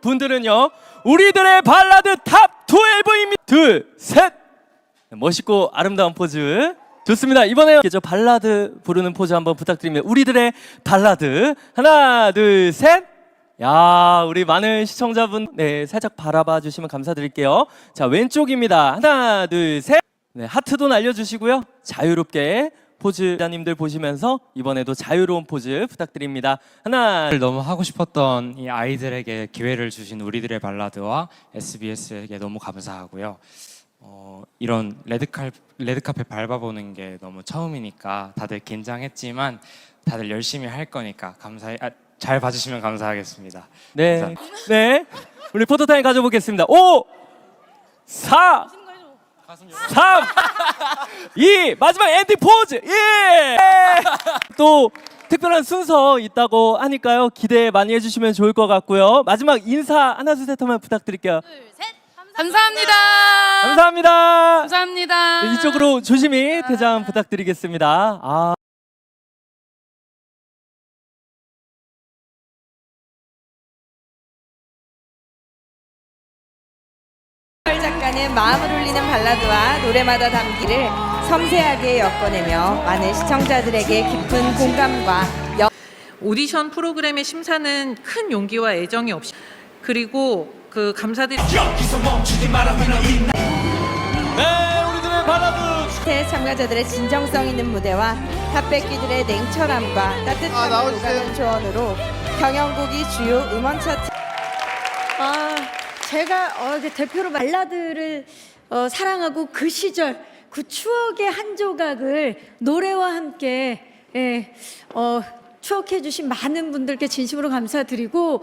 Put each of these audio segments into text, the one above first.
분들은요 우리들의 발라드 탑 12입니다. 둘셋. 멋있고 아름다운 포즈. 좋습니다. 이번에 저 발라드 부르는 포즈 한번 부탁드립니다. 우리들의 발라드. 하나 둘셋야 우리 많은 시청자분 네 살짝 바라봐 주시면 감사드릴게요. 자 왼쪽입니다. 하나 둘셋. 네, 하트도 날려주시고요. 자유롭게 포즈자님들 보시면서 이번에도 자유로운 포즈 부탁드립니다 하나 너무 하고 싶었던 이 아이들에게 기회를 주신 우리들의 발라드와 SBS에게 너무 감사하고요. 어, 이런 레드칼 레드카펫 밟아보는 게 너무 처음이니까 다들 긴장했지만 다들 열심히 할 거니까 감사해 아, 잘 봐주시면 감사하겠습니다. 네. 감사합니다. 네. 우리 포토타임 가져보겠습니다. 5, 4, 3, 2, 마지막 엔딩 포즈! 예! 또 특별한 순서 있다고 하니까요. 기대 많이 해주시면 좋을 것 같고요. 마지막 인사 하나, 둘, 셋 한번 부탁드릴게요. 감사합니다. 감사합니다. 감사합니다. 네, 이쪽으로 조심히 퇴장 부탁드리겠습니다. 아. 작가는 마음을 울리는 발라드와 노래마다 담기를 섬세하게 엮어내며 많은 시청자들에게 깊은 공감과 여... 오디션 프로그램의 심사는 큰 용기와 애정이 없이 그리고 그 감사드리 네, 우리들의 발라드! 태 참가자들의 진정성 있는 무대와 탑백기들의 냉철함과 따뜻함을 오가는 조언으로 경영국이 주요 음원 차트 아, 제가 어, 대표로 발라드를 어, 사랑하고 그 시절 그 추억의 한 조각을 노래와 함께 예, 어, 추억해 주신 많은 분들께 진심으로 감사드리고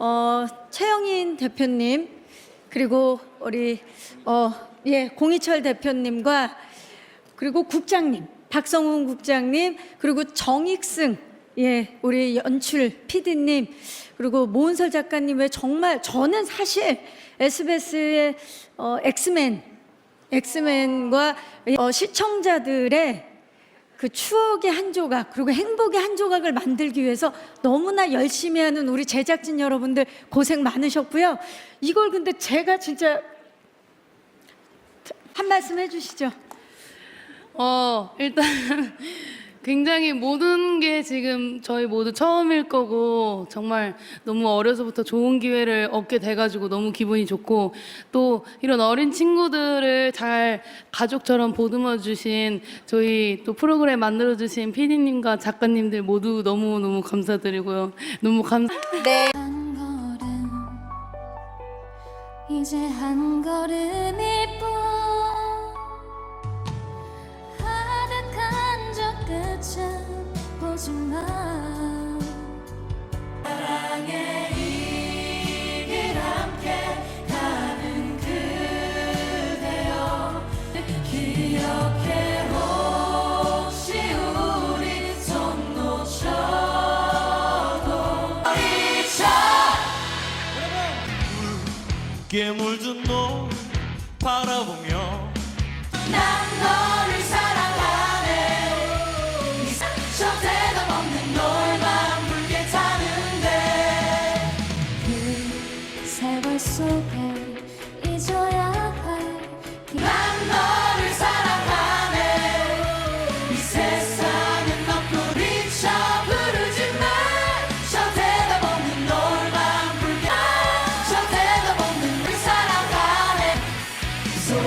어, 최영인 대표님 그리고 우리 어, 예, 공희철 대표님과 그리고 국장님 박성훈 국장님 그리고 정익승 예 우리 연출 PD님 그리고 모은설 작가님 왜 정말 저는 사실 SBS의 어, 엑스맨 엑스맨과 어, 시청자들의 그 추억의 한 조각 그리고 행복의 한 조각을 만들기 위해서 너무나 열심히 하는 우리 제작진 여러분들 고생 많으셨고요. 이걸 근데 제가 진짜 한 말씀 해주시죠. 어, 일단 굉장히 모든 게 지금 저희 모두 처음일 거고 정말 너무 어려서부터 좋은 기회를 얻게 돼가지고 너무 기분이 좋고 또 이런 어린 친구들을 잘 가족처럼 보듬어 주신 저희 또 프로그램 만들어 주신 PD님과 작가님들 모두 너무 너무 감사드리고요. 너무 감. 한 걸음 이제 한 걸음일 뿐 붉게 물든 노 바라보며 난 너를 사랑하네. 이 상처 대답 없는 너만 붉게 타는데. 그 세월 속에 잊어야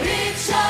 picture.